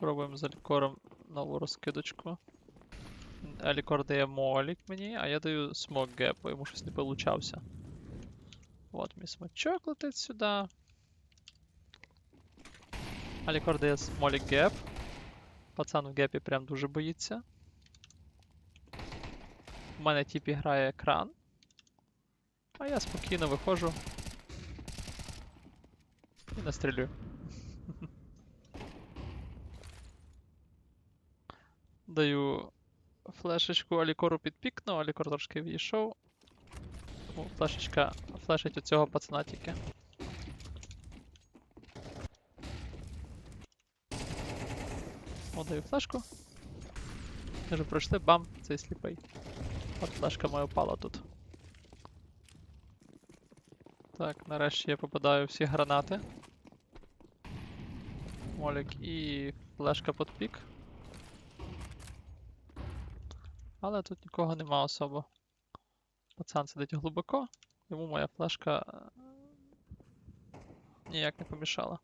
Пробуємо з Алікором нову розкидочку. Алікор дає молік мені, а я даю смок геп, бо йому щось не получався. От мій смачок летить сюди. Алікор дає смолік геп. Пацан в гепі прям дуже боїться. У мене тіпі грає екран. А я спокійно виходжу. І настрілюю. Даю флешечку Алікору підпікну, Алікор трошки відійшов. Тому флешечка флешить у цього пацана тільки. О, даю флешку. Кажу, пройшли, бам, цей сліпий. От флешка моя впала тут. Так, нарешті я попадаю всі гранати. Молік і флешка під пік. Але тут нікого нема особо. Пацан сидить глибоко, йому моя флешка е, ніяк не помішала.